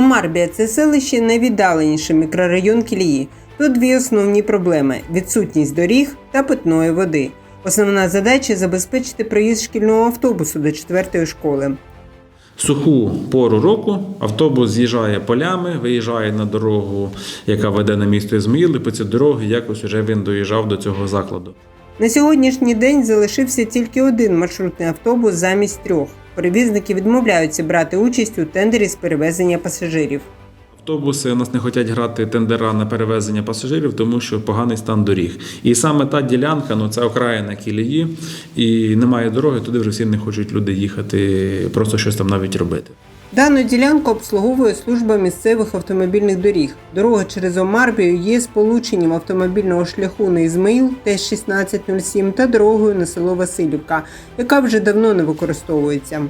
Омарбія це селище найвіддаленіший мікрорайон Кілії. Тут дві основні проблеми: відсутність доріг та питної води. Основна задача забезпечити проїзд шкільного автобусу до четвертої школи. суху пору року автобус з'їжджає полями, виїжджає на дорогу, яка веде на місто Ізмаїл, і по цій дорогі якось уже він доїжджав до цього закладу. На сьогоднішній день залишився тільки один маршрутний автобус замість трьох. Перевізники відмовляються брати участь у тендері з перевезення пасажирів. Автобуси у нас не хочуть грати тендера на перевезення пасажирів, тому що поганий стан доріг. І саме та ділянка, ну це окраїна кілії, і немає дороги, туди вже всі не хочуть люди їхати, просто щось там навіть робити. Дану ділянку обслуговує служба місцевих автомобільних доріг. Дорога через Омарбію є сполученням автомобільного шляху на Ізмаїл Т-1607 та дорогою на село Васильівка, яка вже давно не використовується.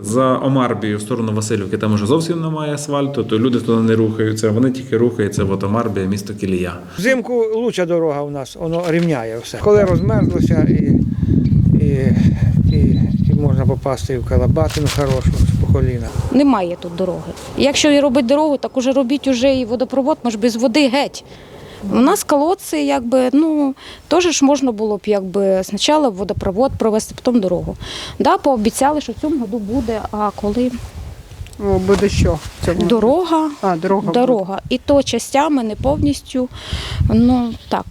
За Омарбію в сторону Васильівки там уже зовсім немає асфальту, то люди туди не рухаються, вони тільки рухаються в Омарбія, місто Кілія. Взимку лучша дорога у нас, воно рівняє все. Коли розмерзлося і, і, і, і можна попасти і в Калабатину хорошу коліна. Немає тут дороги. Якщо і робить дорогу, так уже робіть уже і водопровод, може без води геть. У нас колодці, якби, ну, теж ж можна було б якби, спочатку водопровод провести, потім дорогу. Да, пообіцяли, що в цьому году буде, а коли О, буде що? в цьому? дорога, А, дорога. дорога. І то частями, не повністю. Ну, так.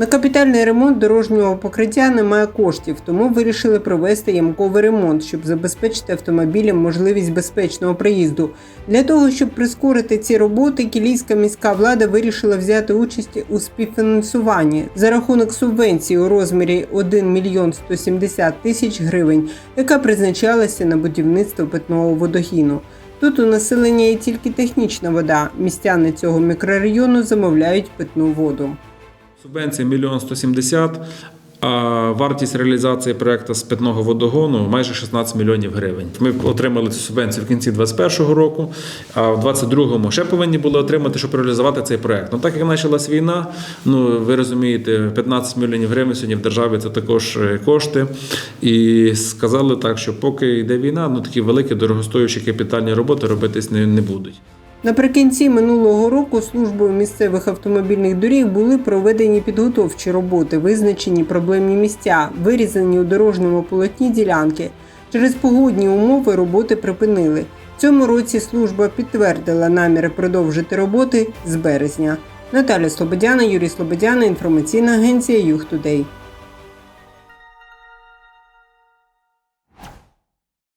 На капітальний ремонт дорожнього покриття немає коштів, тому вирішили провести ямковий ремонт, щоб забезпечити автомобілям можливість безпечного проїзду. Для того, щоб прискорити ці роботи, кілійська міська влада вирішила взяти участь у співфінансуванні за рахунок субвенції у розмірі 1 мільйон 170 тисяч гривень, яка призначалася на будівництво питного водогіну. Тут у населення є тільки технічна вода. Містяни цього мікрорайону замовляють питну воду. Субвенція 1 170 а вартість реалізації проекту з питного водогону майже 16 мільйонів гривень. Ми отримали цю субвенцію в кінці 2021 року, а в 2022 ще повинні були отримати, щоб реалізувати цей проект. Ну так як почалась війна, ну ви розумієте, 15 мільйонів гривень сьогодні в державі це також е, кошти. І сказали так, що поки йде війна, ну такі великі дорогостоючі капітальні роботи робитись не, не будуть. Наприкінці минулого року службою місцевих автомобільних доріг були проведені підготовчі роботи, визначені проблемні місця, вирізані у дорожньому полотні ділянки. Через погодні умови роботи припинили. Цьому році служба підтвердила наміри продовжити роботи з березня. Наталя Слободяна, Юрій Слободяна, інформаційна агенція Юг Тудей.